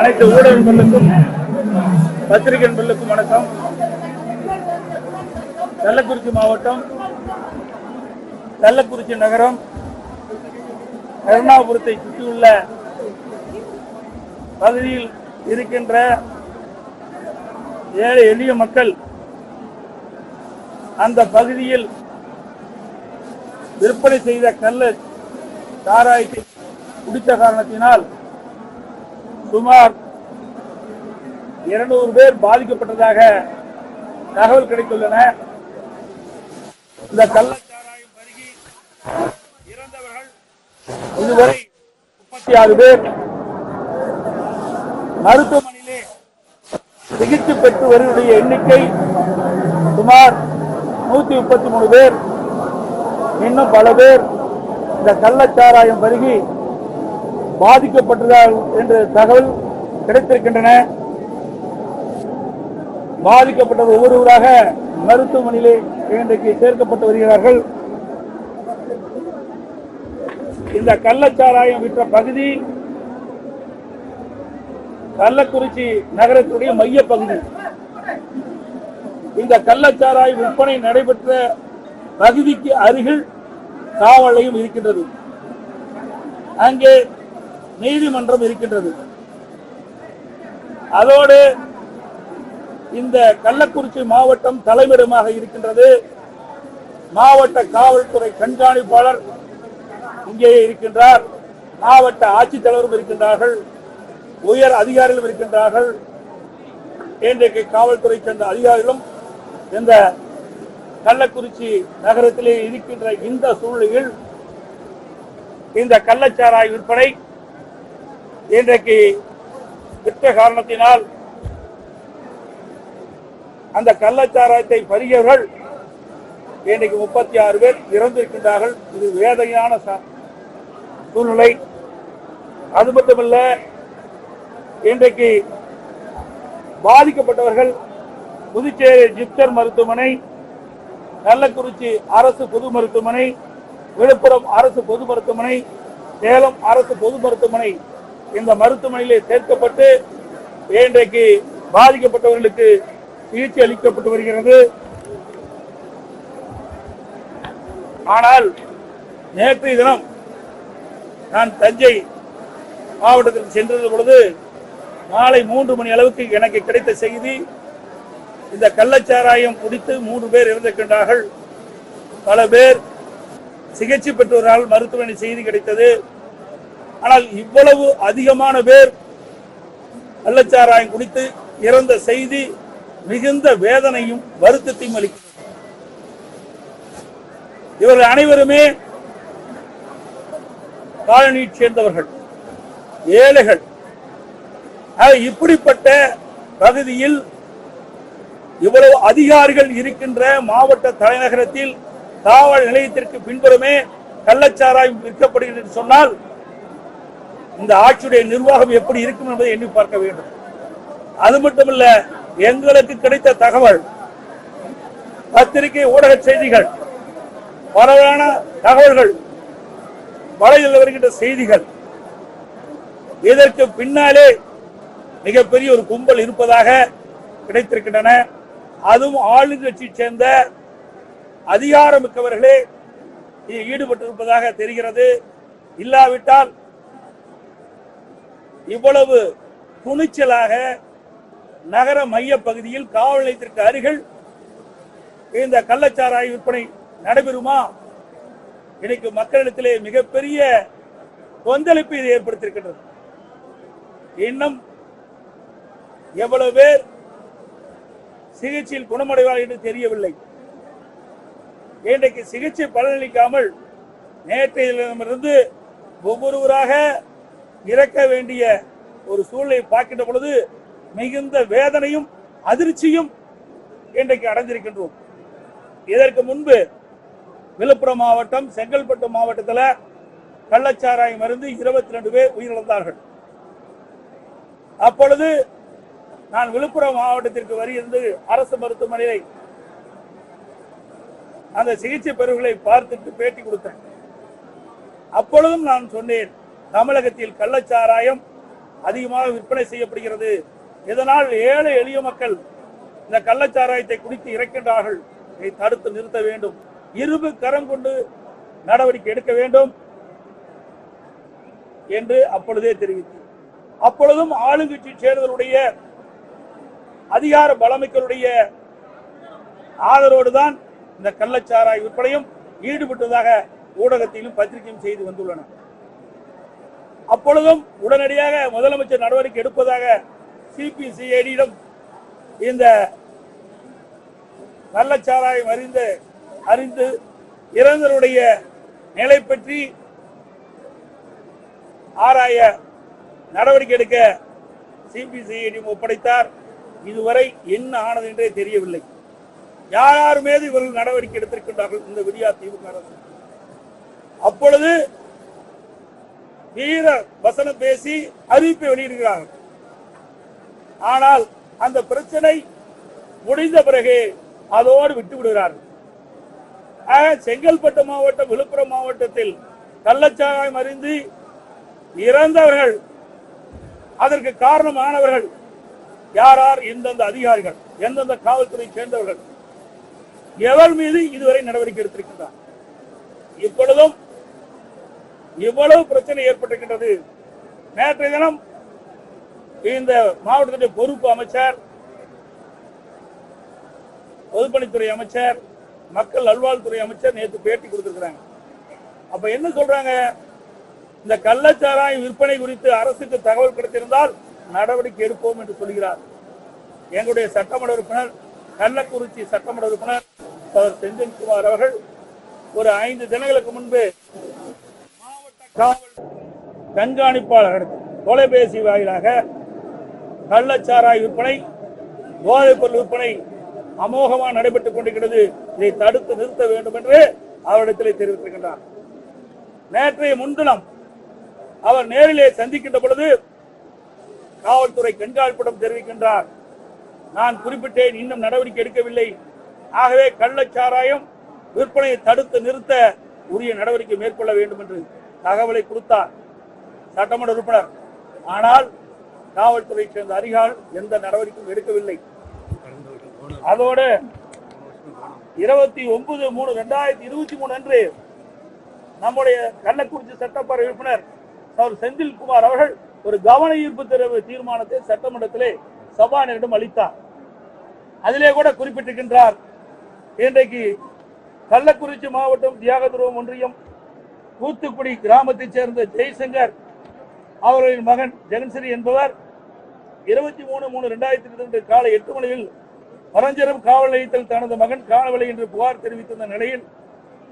அனைத்து ஊடகங்களுக்கும் பத்திரிகை நண்பர்களுக்கும் வணக்கம். கள்ளக்குறிச்சி மாவட்டம் கள்ளக்குறிச்சி நகரம் கருணாபுரத்தை சுற்றியுள்ள பகுதியில் இருக்கின்ற ஏழை எளிய மக்கள் அந்த பகுதியில் விற்பனை செய்த கள்ள சாராயத்தை குடித்த காரணத்தினால் சுமார் இருநூறு பேர் பாதிக்கப்பட்டதாக தகவல் கிடைத்துள்ளன. இந்த கள்ளச்சாராயம் பருகி இறந்தவர்கள் இதுவரை முப்பத்தி ஆறு பேர் மருத்துவமனையிலே சிகிச்சை பெற்று வருவதைய எண்ணிக்கை சுமார் நூத்தி முப்பத்தி மூணு பேர். இன்னும் பல பேர் இந்த கள்ளச்சாராயம் பருகி பாதிக்கப்பட்டதால் என்ற தகவல் கிடைத்திருக்கின்றன. பாதிக்கப்பட்டவர் ஒவ்வொருவராக மருத்துவமனையிலே இன்றைக்கு சேர்க்கப்பட்டு வருகிறார்கள். இந்த கள்ளச்சாராயம் விற்ற பகுதி கள்ளக்குறிச்சி நகரத்துடைய மைய பகுதி. இந்த கள்ளச்சாராய விற்பனை நடைபெற்ற பகுதிக்கு அருகில் காவலையும் இருக்கின்றது. அங்கே நீதிமன்றம் இருக்கின்றது. அதோடு இந்த கள்ளக்குறிச்சி மாவட்டம் தலைமையிடமாக இருக்கின்றது மாவட்ட காவல்துறை கண்காணிப்பாளர் இங்கே இருக்கின்றார். மாவட்ட ஆட்சித்தலைவரும் இருக்கின்றார்கள். உயர் அதிகாரிகளும் இருக்கின்றார்கள். இன்றைக்கு காவல்துறை சேர்ந்த அதிகாரிகளும் இந்த கள்ளக்குறிச்சி நகரத்திலே இருக்கின்ற இந்த சூழ்நிலையில் இந்த கள்ளச்சாராய் விற்பனை இன்றைக்கு விற்ற காரணத்தினால் அந்த கள்ளச்சாராயத்தை பருகியவர்கள் இன்றைக்கு முப்பத்தி ஆறு பேர் இறந்திருக்கின்றார்கள். இது வேதனையான ச- சூழ்நிலை. அது மட்டுமல்ல இன்றைக்கு பாதிக்கப்பட்டவர்கள் புதுச்சேரி ஜிப்சர் மருத்துவமனை கள்ளக்குறிச்சி அரசு பொது மருத்துவமனை விழுப்புரம் அரசு பொது மருத்துவமனை சேலம் அரசு பொது மருத்துவமனை இந்த மருத்துவமனையிலே சேர்க்கப்பட்டு இன்றைக்கு பாதிக்கப்பட்டவர்களுக்கு சிகிச்சை அளிக்கப்பட்டு வருகிறது. ஆனால் நேற்றைய தினம் நான் தஞ்சை மாவட்டத்தில் சென்றது பொழுது மாலை மூன்று மணி அளவுக்கு எனக்கு கிடைத்த செய்தி இந்த கள்ளச்சாராயம் குடித்து மூன்று பேர் இறந்திருக்கின்றார்கள். பல பேர் சிகிச்சை பெற்றவரால் மருத்துவமனை செய்தி கிடைத்தது. ஆனால் இவ்வளவு அதிகமான பேர் கள்ளச்சாராயம் குடித்து இறந்த செய்தி மிகுந்த வேதனையும் வருத்தத்தையும் அளிக்கிறது இவர்கள் அனைவருமே காலனியைச் சேர்ந்தவர்கள் ஏழைகள். இப்படிப்பட்ட பகுதியில் இவ்வளவு அதிகாரிகள் இருக்கின்ற மாவட்ட தலைநகரத்தில் காவல் நிலையத்திற்கு பின்புறமே கள்ளச்சாராயம் விற்கப்படுகிறது என்று சொன்னால் இந்த ஆட்சியுடைய நிர்வாகம் எப்படி இருக்கும் என்பதை எண்ணி பார்க்க வேண்டும். அது மட்டுமல்ல எங்களுக்கு கிடைத்த தகவல் பத்திரிகை ஊடக செய்திகள் பரவலான தகவல்கள் வலையில் வருகின்ற செய்திகள். இதற்கு பின்னாலே மிகப்பெரிய ஒரு கும்பல் இருப்பதாக கிடைத்திருக்கின்றன. அதுவும் ஆளுங்கட்சியை சேர்ந்த அதிகாரமிக்கவர்களே ஈடுபட்டிருப்பதாக தெரிகிறது. இல்லாவிட்டால் இவ்வளவு துணிச்சலாக நகர மைய பகுதியில் காவல் நிலையத்திற்கு அருகில் இந்த கள்ளச்சாராய விற்பனை நடைபெறுமா? இன்னைக்கு மக்களிடத்திலே மிகப்பெரிய கொந்தளிப்பு இது ஏற்படுத்தியிருக்கின்றது. இன்னும் எவ்வளவு பேர் சிகிச்சையில் குணமடைவார்கள் என்று தெரியவில்லை. இன்றைக்கு சிகிச்சை பலனளிக்காமல் நேற்றையிலிருந்து ஒவ்வொருவராக இறக்க வேண்டிய ஒரு சூழ்நிலை பார்க்கின்ற பொழுது மிகுந்த வேதனையும் அதிர்ச்சியும் இன்றைக்கு அடைந்திருக்கின்றோம். இதற்கு முன்பு விழுப்புரம் மாவட்டம் செங்கல்பட்டு மாவட்டத்தில் கள்ளச்சாராயம் மருந்து இருபத்தி ரெண்டு பேர் உயிரிழந்தார்கள். அப்பொழுது நான் விழுப்புரம் மாவட்டத்திற்கு வருகிறது அரசு மருத்துவமனையை அந்த சிகிச்சை பெறுகளை பார்த்துட்டு பேட்டி கொடுத்தேன். அப்பொழுதும் நான் சொன்னேன் தமிழகத்தில் கள்ளச்சாராயம் அதிகமாக விற்பனை செய்யப்படுகிறது. இதனால் ஏழை எளிய மக்கள் இந்த கள்ளச்சாராயத்தை குடித்து இறக்கின்றார்கள். இதை தடுத்து நிறுத்த வேண்டும். இருபு கரம் கொண்டு நடவடிக்கை எடுக்க வேண்டும் என்று அப்பொழுதே தெரிவித்து. அப்பொழுதும் ஆளுங்கட்சி சேர்தலுடைய அதிகார பலமைக்களுடைய ஆதரவோடு தான் இந்த கள்ளச்சாராய விற்பனையும் ஈடுபட்டதாக ஊடகத்திலும் பத்திரிகையும் செய்து வந்துள்ளன. அப்பொழுதும் உடனடியாக முதலமைச்சர் நடவடிக்கை எடுப்பதாக சிபிசிஐடியிடம் இந்த கள்ளச்சாராயம் அறிந்து அறிந்து இறந்தவருடைய நிலை பற்றி ஆராய நடவடிக்கை எடுக்க சிபிசிஐடி ஒப்படைத்தார். இதுவரை என்ன ஆனது என்றே தெரியவில்லை. யார் யார் மீது இவர்கள் நடவடிக்கை எடுத்திருக்கின்றார்கள் இந்த விடியா திமுக அரசு? அப்பொழுது வீர வசனம் பேசி அறிவிப்பை வெளியிடுகிறார்கள். ஆனால் அந்த பிரச்சனை முடிந்த பிறகு அதோடு விட்டு விடுகிறார்கள் செங்கல்பட்டு மாவட்டம் விழுப்புரம் மாவட்டத்தில் கள்ளச்சாராயம் அறிந்து இறந்தவர்கள் அதற்கு காரணமானவர்கள் யார் யார் எந்தெந்த அதிகாரிகள் எந்தெந்த காவல்துறை சேர்ந்தவர்கள் எவர் மீது இதுவரை நடவடிக்கை எடுத்திருக்கின்றார். இப்பொழுதும் இவ்வளவு பிரச்சனை ஏற்பட்டிருக்கின்றது. நேற்றைய தினம் இந்த மாவட்டத்துடைய பொறுப்பு அமைச்சர் பொதுப்பணித்துறை அமைச்சர் மக்கள் நல்வாழ்வுத்துறை அமைச்சர் நேற்று பேட்டி கொடுத்திருக்கிறாங்க. அப்ப என்ன சொல்றாங்க? இந்த கள்ளச்சாராய விற்பனை குறித்து அரசுக்கு தகவல் கிடைத்திருந்தால் நடவடிக்கை எடுப்போம் என்று சொல்கிறார். எங்களுடைய சட்டமன்ற உறுப்பினர் கள்ளக்குறிச்சி சட்டமன்ற உறுப்பினர் அவர் செந்தில்குமார் அவர்கள் ஒரு ஐந்து தினங்களுக்கு முன்பு மாவட்ட காவல் கண்காணிப்பாளர் தொலைபேசி வாயிலாக கள்ளச்சாராய் விற்பனை போதைப் பொருள் விற்பனை அமோகமாக நடைபெற்றுக் கொண்டிருக்கிறது. இதை தடுத்து நிறுத்த வேண்டும் என்று அவரிடத்திலே தெரிவித்திருக்கின்றார். நேற்றைய முன்தினம் அவர் நேரிலே சந்திக்கின்ற பொழுது காவல்துறை கண்காணிப்பிடம் தெரிவிக்கின்றார். நான் குறிப்பிட்டேன் இன்னும் நடவடிக்கை எடுக்கவில்லை. ஆகவே கள்ளச்சாராயம் விற்பனையை தடுத்து நிறுத்த உரிய நடவடிக்கை மேற்கொள்ள வேண்டும் என்று தகவலை கொடுத்தார் சட்டமன்ற உறுப்பினர். ஆனால் காவல்துறை சேர்ந்த அதிகாரிகள் எந்த நடவடிக்கையும் எடுக்கவில்லை. அதோடு இருபத்தி ஒன்பது மூணு ரெண்டாயிரத்தி இருபத்தி மூணு அன்று நம்முடைய கள்ளக்குறிச்சி சட்டப்பேரவை உறுப்பினர் அவர் செந்தில்குமார் அவர்கள் ஒரு கவன ஈர்ப்பு தெரிவு தீர்மானத்தை சட்டமன்றத்திலே சபாநாயகரிடம் அளித்தார். அதிலே கூட குறிப்பிட்டிருக்கின்றார் இன்றைக்கு கள்ளக்குறிச்சி மாவட்டம் தியாகதுருவம் ஒன்றியம் தூத்துக்குடி கிராமத்தைச் சேர்ந்த ஜெய்சங்கர் அவர்களின் மகன் ஜெகன்சரி என்பவர் இருபத்தி மூணு மூணு ரெண்டாயிரத்தி இரண்டு காலை எட்டு மணியில் பரஞ்சரம் காவல் நிலையத்தில் தனது மகன் காணவில்லை என்று புகார் தெரிவித்திருந்த நிலையில்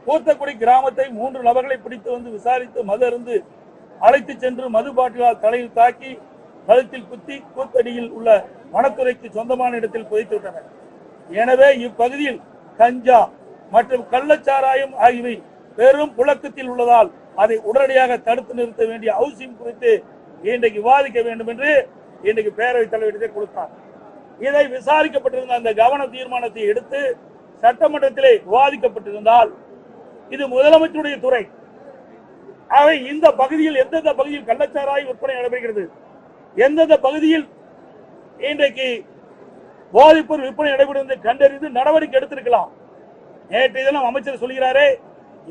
கூத்தக்குடி கிராமத்தை மூன்று நபர்களை பிடித்து வந்து விசாரித்து மது அருந்து அழைத்து சென்று மது பாட்டிலால் தலையில் தாக்கி கழுத்தில் குத்தி கூத்தடியில் உள்ள வனத்துறைக்கு சொந்தமான இடத்தில் புதைத்து விட்டனர் எனவே இப்பகுதியில் கஞ்சா மற்றும் கள்ளச்சாராயம் ஆகியவை பெரும் புழக்கத்தில் உள்ளதால் அதை உடனடியாக தடுத்து நிறுத்த வேண்டிய அவசியம் குறித்து இன்றைக்கு விவாதிக்க வேண்டும் என்று இன்றைக்கு பேரவைத் தலைவரிடத்தை கொடுத்தார். இதை விசாரிக்கப்பட்டிருந்த அந்த கவன தீர்மானத்தை எடுத்து சட்டமன்றத்திலே விவாதிக்கப்பட்டிருந்தால் இது முதலமைச்சருடைய துறை. ஆக இந்த பகுதியில் எந்தெந்த பகுதியில் கள்ளச்சாராய விற்பனை நடைபெறுகிறது? எந்தெந்த பகுதியில் இன்றைக்கு போதைப்பொருள் விற்பனை நடைபெறுவதை கண்டறிந்து நடவடிக்கை எடுத்திருக்கலாம்? நேற்று தினம் அமைச்சர் சொல்கிறாரே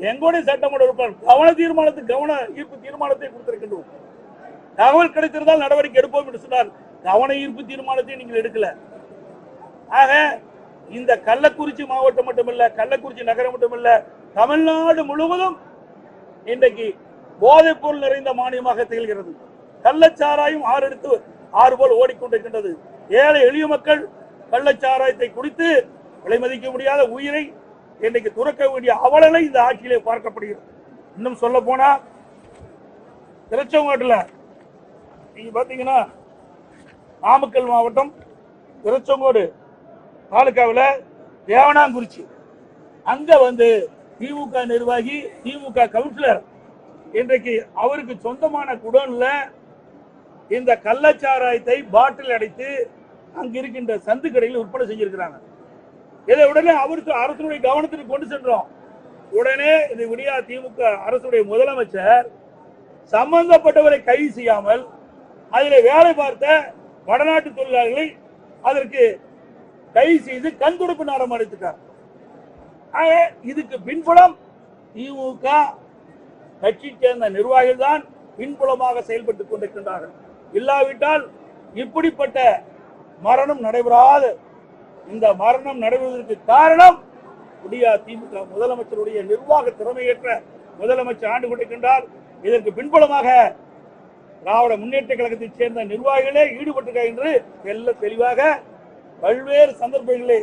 எங்களுடைய சட்டமன்ற உறுப்பினர் கவன தீர்மானத்துக்கு கவன ஈர்ப்பு தீர்மானத்தை கொடுத்திருக்கின்றோம். தகவல் கிடைத்திருந்தால் நடவடிக்கை எடுப்போம் என்று சொன்னார். கவன ஈர்ப்பு தீர்மானத்தை நீங்கள் எடுக்கல. ஆக இந்த கள்ளக்குறிச்சி மாவட்டம் மட்டுமல்ல கள்ளக்குறிச்சி நகரம் மட்டுமல்ல தமிழ்நாடு முழுவதும் இன்றைக்கு போதைப் பொருள் நிறைந்த மானியமாக திகழ்கிறது. கள்ளச்சாராயம் ஆறு எடுத்து ஆறு போல் ஓடிக்கொண்டிருக்கின்றது. ஏழை எளிய மக்கள் கள்ளச்சாராயத்தை குடித்து விலை மதிக்க முடியாத உயிரை இன்னைக்கு துறக்க வேண்டிய அவலனை இந்த ஆட்சியிலே பார்க்கப்படுகிறது. இன்னும் சொல்ல போனா திருச்செங்கோட்டில் நீங்க பாத்தீங்கன்னா நாமக்கல் மாவட்டம் திருச்செங்கோடு தாலுக்காவில் தேவனாங்குறிச்சி. அங்க வந்து திமுக நிர்வாகி திமுக கவுன்சிலர். இன்றைக்கு அவருக்கு சொந்தமான குடோன்ல இந்த கள்ளச்சாராயத்தை பாட்டில் அடைத்து அங்க இருக்கின்ற சந்து கடையில் விற்பனை செஞ்சிருக்கிறாங்க. இதை உடனே அவருக்கு அரசுடைய கவனத்திற்கு கொண்டு சென்றோம். உடனே இந்த விடியா திமுக அரசுடைய முதலமைச்சர் சம்பந்தப்பட்டவரை கைது செய்யாமல் அதில் வேலை பார்த்த வடநாட்டு தொழிலாளர்களை அதற்கு கைது செய்து கண் துடைப்பு நாடம் அடைத்துட்டார் ஆக இதுக்கு பின்புலம் திமுக கட்சி சேர்ந்த நிர்வாகிகள் தான் பின்புலமாக செயல்பட்டுக் கொண்டிருக்கின்றார்கள். இல்லாவிட்டால் இப்படிப்பட்ட மரணம் நடைபெறாது. இந்த மரணம் நடைபெறுவதற்கு காரணம் விடியா திமுக முதலமைச்சருடைய நிர்வாக திறமையற்ற முதலமைச்சர் ஆண்டு கொண்டிருக்கின்றார். இதற்கு பின்புலமாக திராவிட முன்னேற்ற கழகத்தைச் சேர்ந்த நிர்வாகிகளே ஈடுபட்டிருக்க என்று தெல்ல தெளிவாக பல்வேறு சந்தர்ப்பங்களிலே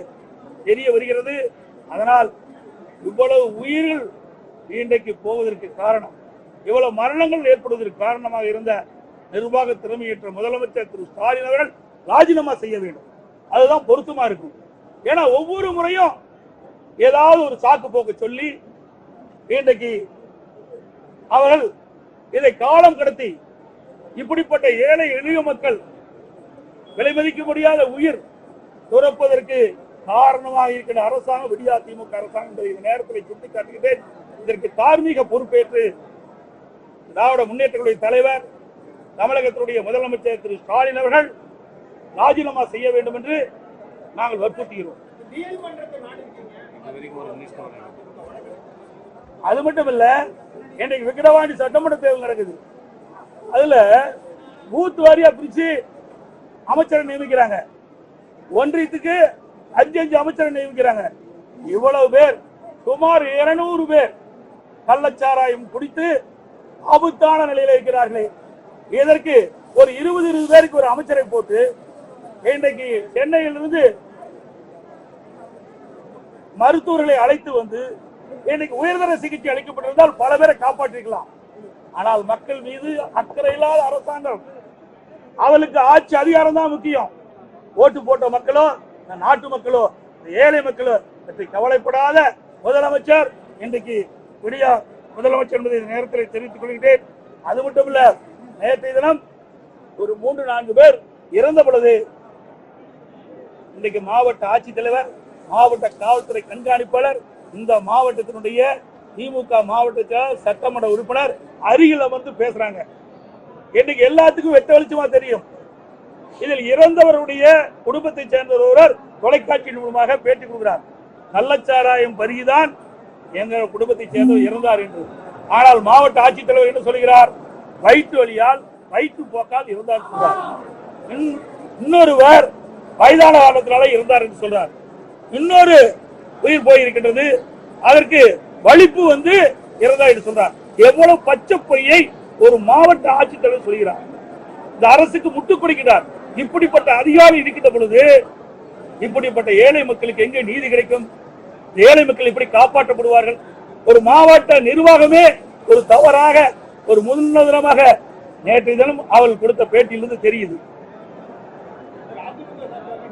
தெரிய வருகிறது. அதனால் இவ்வளவு உயிர்கள் இன்றைக்கு போவதற்கு காரணம் இவ்வளவு மரணங்கள் ஏற்படுவதற்கு காரணமாக இருந்த நிர்வாக திறமையற்ற முதலமைச்சர் திரு ஸ்டாலின் அவர்கள் ராஜினாமா செய்ய வேண்டும். அதுதான் பொருத்தமா இருக்கும். ஏன்னா ஒவ்வொரு முறையும் ஏதாவது ஒரு சாக்கு போக்கு சொல்லி இன்றைக்கு அவர்கள் இதை காலம் கடத்தி இப்படிப்பட்ட ஏழை எளிய மக்கள் விலை மதிக்க முடியாத உயிர் துறப்பதற்கு காரணமாக இருக்கிற அரசாங்கம் விடியா திமுக அரசாங்கம் என்பதை இந்த நேரத்தில் சுட்டிக்காட்டுகிறேன். இதற்கு தார்மீக பொறுப்பேற்று திராவிட முன்னேற்றங்களுடைய தலைவர் தமிழகத்தினுடைய முதலமைச்சர் திரு ஸ்டாலின் அவர்கள் ராஜினாமா செய்ய வேண்டும் என்று நாங்கள் வற்புறுத்துகிறோம். அது மட்டும் இல்ல இன்றைக்கு விக்கிரவாண்டி சட்டமன்ற தேர்தல் நடக்குது. அதுல பூத் வாரியா பிரிச்சு அமைச்சரை நியமிக்கிறாங்க. ஒன்றியத்துக்கு அஞ்சு அஞ்சு அமைச்சரை நியமிக்கிறாங்க. இவ்வளவு பேர் சுமார் இருநூறு பேர் கள்ளச்சாராயம் குடித்து ஆபத்தான நிலையில இருக்கிறார்களே. இதற்கு ஒரு இருபது இருபது பேருக்கு ஒரு அமைச்சரை போட்டு இன்றைக்கு சென்னையிலிருந்து மருத்துவர்களை அழைத்து வந்து இன்னைக்கு உயர்தர சிகிச்சை அளிக்கப்பட்டிருந்தால் பல பேரை காப்பாற்றிருக்கலாம். ஆனால் மக்கள் மீது அக்கறை இல்லாத அரசாங்கம் அவளுக்கு ஆட்சி அதிகாரம் தான் முக்கியம். ஓட்டு போட்ட மக்களோ இந்த நாட்டு மக்களோ இந்த ஏழை மக்களோ பற்றி கவலைப்படாத முதலமைச்சர். இன்றைக்கு விடியா முதலமைச்சர் என்பதை நேரத்தில் தெரிவித்துக் கொள்கிறேன். அது மட்டும் இல்ல நேற்றைய தினம் ஒரு மூன்று நான்கு பேர் இறந்த பொழுது இன்றைக்கு மாவட்ட ஆட்சித்தலைவர் மாவட்ட காவல்துறை கண்காணிப்பாளர் இந்த மாவட்டத்தினுடைய திமுக மாவட்ட சட்டமன்ற உறுப்பினர் அருகில் அமர்ந்து பேசுறாங்க. இன்னைக்கு எல்லாத்துக்கும் வெட்ட வெளிச்சமா தெரியும். இதில் இறந்தவருடைய குடும்பத்தைச் சேர்ந்த ஒருவர் தொலைக்காட்சி மூலமாக பேட்டி கொடுக்கிறார். நல்லச்சாராயம் பருகிதான் எங்க குடும்பத்தைச் சேர்ந்தவர் இறந்தார் என்று. ஆனால் மாவட்ட ஆட்சித்தலைவர் என்ன சொல்கிறார்? வயிற்று வழியால் வயிற்று போக்கால் இறந்தார் இன்- இன்னொருவர் வயதான காலத்தினால இருந்தார் என்று சொல்றார். இன்னொரு உயிர் போயிருக்கின்றது. அதற்கு வலிப்பு வந்து இறந்தா என்று சொல்றார். எவ்வளவு பச்சை பொய்யை ஒரு மாவட்ட ஆட்சித்தலைவர் சொல்கிறார். இந்த அரசுக்கு முட்டுக் கொடுக்கிறார். இப்படிப்பட்ட அதிகாரி இருக்கின்ற பொழுது இப்படிப்பட்ட ஏழை மக்களுக்கு எங்கே நீதி கிடைக்கும்? ஏழை மக்கள் இப்படி காப்பாற்றப்படுவார்கள்? ஒரு மாவட்ட நிர்வாகமே ஒரு தவறாக ஒரு முன்னதனமாக நேற்றைய தினம் அவள் கொடுத்த பேட்டியிலிருந்து தெரியுது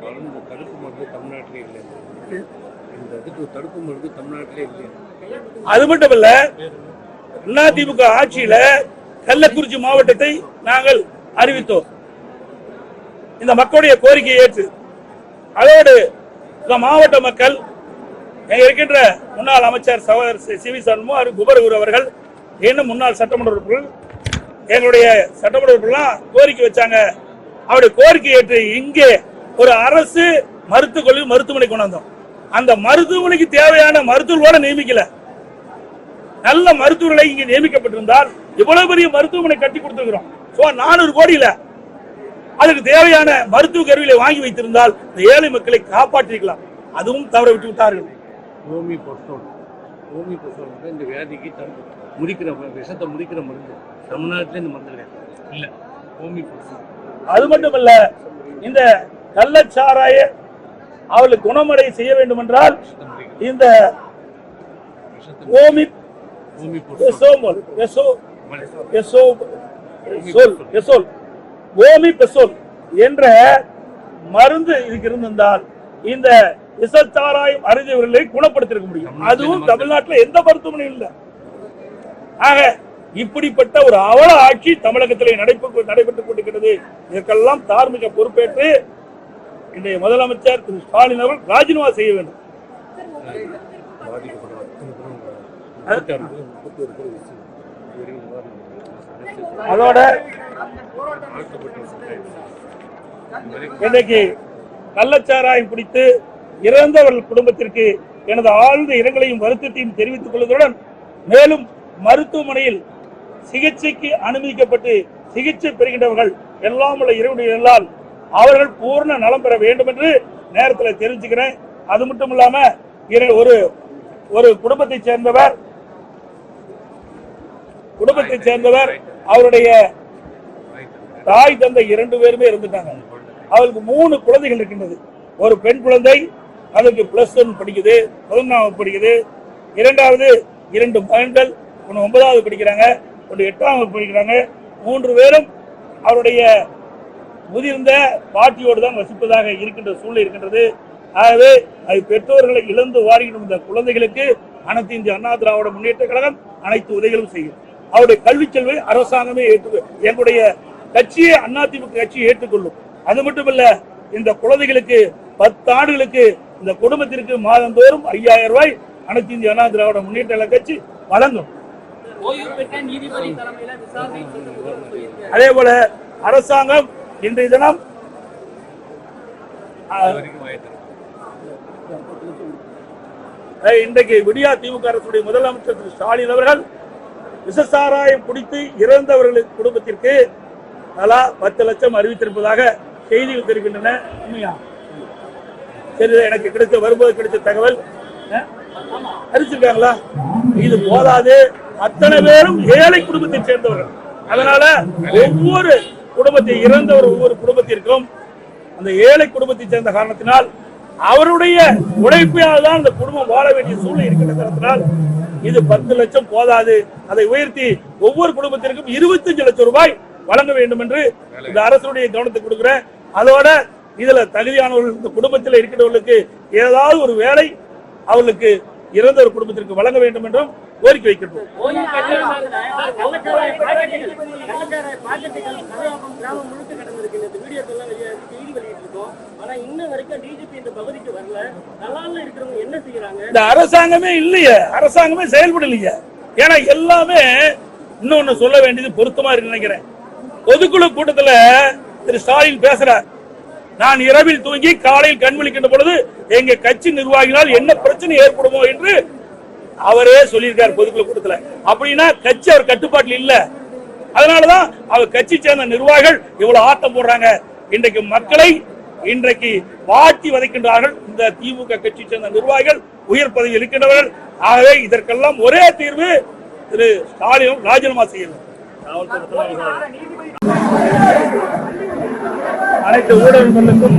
மருந்து தடுப்பு மருந்து தமிழ்நாட்டிலே இல்லை இந்த தடுப்பு மருந்து தமிழ்நாட்டிலே இல்லை அது மட்டும் இல்ல அதிமுக ஆட்சியில கள்ளக்குறிச்சி மாவட்டத்தை நாங்கள் அறிவித்தோம். இந்த மக்களுடைய கோரிக்கையை ஏற்று அதோடு இந்த மாவட்ட மக்கள் இருக்கின்ற முன்னாள் அமைச்சர் சகோதரர் சி- வி சண்முகம் குபரகுரு அவர்கள் இன்னும் முன்னாள் சட்டமன்ற உறுப்பினர் எங்களுடைய சட்டமன்ற உறுப்பினர்லாம் கோரிக்கை வச்சாங்க. அவருடைய கோரிக்கை ஏற்று இங்கே ஒரு அரசு மருத்துவ கல்லூரி மருத்துவமனை கொண்டு வந்தோம். அந்த மருத்துவமனைக்கு தேவையான மருத்துவர்களோட நியமிக்கல. நல்ல மருத்துவர்களை இங்கே நியமிக்கப்பட்டிருந்தால் இவ்வளவு பெரிய மருத்துவமனை கட்டி கொடுத்திருக்கிறோம். சோ நானூறு கோடியில. அதுக்கு தேவையான மருத்துவ கருவிகளை வாங்கி வைத்திருந்தால் இந்த ஏழை மக்களை காப்பாற்றிருக்கலாம். அதுவும் தவற விட்டு விட்டார்கள். ஓமி பொஸ்டோன் ஓமி பொஸ்டோன் இந்த வியாதிக்கு தடுப்பு முறிக்கிற ம- விஷத்தை முறிக்கிற மருந்து. தமிழ்நாட்டிலே இந்த மருந்து கிடையாது. இல்லை. ஓமி பொஸ்டோன் அது மட்டுமல்ல இந்த கள்ளச்சாராய அவளுக்கு குணமடை செய்ய வேண்டும் என்றால் இந்த என்ற மருந்து இதுக்கு இருந்திருந்தால் இந்த விசச்சாராயம் அறிஞ்சவர்களை குணப்படுத்திருக்க முடியும். அதுவும் தமிழ்நாட்டில் எந்த மருத்துவமனையும் இல்லை. ஆக இப்படிப்பட்ட ஒரு அவல ஆட்சி தமிழகத்திலே நடைபெற்று நடைபெற்றுக் கொண்டிருக்கிறது. இதற்கெல்லாம் தார்மீக பொறுப்பேற்று இன்றைய முதலமைச்சர் திரு ஸ்டாலின் அவர்கள் ராஜினாமா செய்ய வேண்டும். அதோட இன்றைக்கு கள்ளச்சாராயம் குடித்து இறந்தவர்கள் குடும்பத்திற்கு எனது ஆழ்ந்த இரங்கலையும் வருத்தத்தையும் தெரிவித்துக் கொள்வதுடன் மேலும் மருத்துவமனையில் சிகிச்சைக்கு அனுமதிக்கப்பட்டு சிகிச்சை பெறுகின்றவர்கள் எல்லாம் உள்ள இறைவனுடைய எல்லால் அவர்கள் பூர்ண நலம் பெற வேண்டும் என்று நேரத்தில் தெரிவிச்சுக்கிறேன் அது மட்டும் இல்லாம ஒரு ஒரு குடும்பத்தை சேர்ந்தவர் குடும்பத்தை சேர்ந்தவர் அவருடைய தாய் தந்தை இரண்டு பேருமே இருந்துட்டாங்க. அவருக்கு மூணு குழந்தைகள் இருக்கின்றது. ஒரு பெண் குழந்தை அதுக்கு பிளஸ் ஒன் படிக்குது பதினொன்றாவது படிக்குது. இரண்டாவது இரண்டு மகன்கள் ஒன்று ஒன்பதாவது படிக்கிறாங்க ஒன்று எட்டாம் வகுப்பு படிக்கிறாங்க. மூன்று பேரும் அவருடைய முதிர்ந்த பாட்டியோடு தான் வசிப்பதாக இருக்கின்ற சூழ்நிலை இருக்கின்றது. ஆகவே அது பெற்றோர்களை இழந்து வாரிடும் இந்த குழந்தைகளுக்கு அனைத்து இந்திய அண்ணா திராவிட முன்னேற்ற கழகம் அனைத்து உதவிகளும் செய்யும். அவருடைய கல்வி செல்வை அரசாங்கமே ஏற்று எங்களுடைய கட்சியை அதிமுக கட்சி ஏற்றுக்கொள்ளும். அது மட்டுமல்ல இந்த குழந்தைகளுக்கு பத்து ஆண்டுகளுக்கு இந்த குடும்பத்திற்கு மாதந்தோறும் ஐயாயிரம் ரூபாய் அனைத்து இந்திய அண்ணா திராவிட முன்னேற்ற கட்சி வழங்கும். அதே போல அரசாங்கம் இன்றைய தினம் இன்றைக்கு விடியா திமுக அரசுடைய முதலமைச்சர் திரு ஸ்டாலின் அவர்கள் விசசாராயம் குடித்து இறந்தவர்களுக்கு குடும்பத்திற்கு தலா பத்து லட்சம் அறிவித்திருப்பதாக செய்திகள் தெரிவிக்கின்றன. உண்மையா? சரி எனக்கு கிடைத்த வரும்போது கிடைத்த தகவல் அஹ், அறிவிச்சிருக்காங்களா? இது போதாது. அத்தனை பேரும் ஏழை குடும்பத்தை சேர்ந்தவர்கள். அதனால ஒவ்வொரு குடும்பத்தை இறந்தவர் ஒவ்வொரு குடும்பத்திற்கும் அந்த ஏழை குடும்பத்தை சேர்ந்த காரணத்தினால் அவருடைய உழைப்பினால் தான் அந்த குடும்பம் வாழ வேண்டிய சூழ்நிலை இருக்கின்ற காரணத்தினால் இது பத்து லட்சம் போதாது. அதை உயர்த்தி ஒவ்வொரு குடும்பத்திற்கும் இருபத்தஞ்சு லட்சம் ரூபாய் வழங்க வேண்டும் என்று இந்த அரசுடைய கவனத்தை கொடுக்கிறேன். அதோட இதுல தகுதியானவர்கள் இந்த குடும்பத்தில் இருக்கிறவர்களுக்கு ஏதாவது ஒரு வேலை அவர்களுக்கு இறந்த ஒரு குடும்பத்திற்கு வழங்க வேண்டும் என்றும் கோரிக்கை வைக்கிறோம் இந்த இந்த அரசாங்கமே இல்லையே அரசாங்கமே செயல்படலையே. ஏன்னா எல்லாமே இன்னொன்னு சொல்ல வேண்டியது பொருத்தமா இருக்கு நினைக்கிறேன். பொதுக்குழு கூட்டத்துல திரு ஸ்டாலின் பேசுறார். நான் இரவில் தூங்கி காலையில் கண் விழிக்கின்ற பொழுது எங்க கட்சி நிர்வாகினால் என்ன பிரச்சனை ஏற்படுமோ என்று அவரே சொல்லியிருக்கார் பொதுக்குழு கூட்டத்தில். அப்படின்னா கட்சி அவர் கட்டுப்பாட்டில் இல்லை. அதனாலதான் அவர் கட்சி சேர்ந்த நிர்வாகிகள் இவ்வளவு ஆட்டம் போடுறாங்க. இன்றைக்கு மக்களை இன்றைக்கு வாட்டி வதைக்கின்றார்கள். இந்த திமுக கட்சி சேர்ந்த நிர்வாகிகள் உயர் பதவியில் இருக்கின்றவர்கள். ஆகவே இதற்கெல்லாம் ஒரே தீர்வு திரு ஸ்டாலினும் ராஜினாமா செய்யணும். அனைத்து ஊடகங்களுக்கும்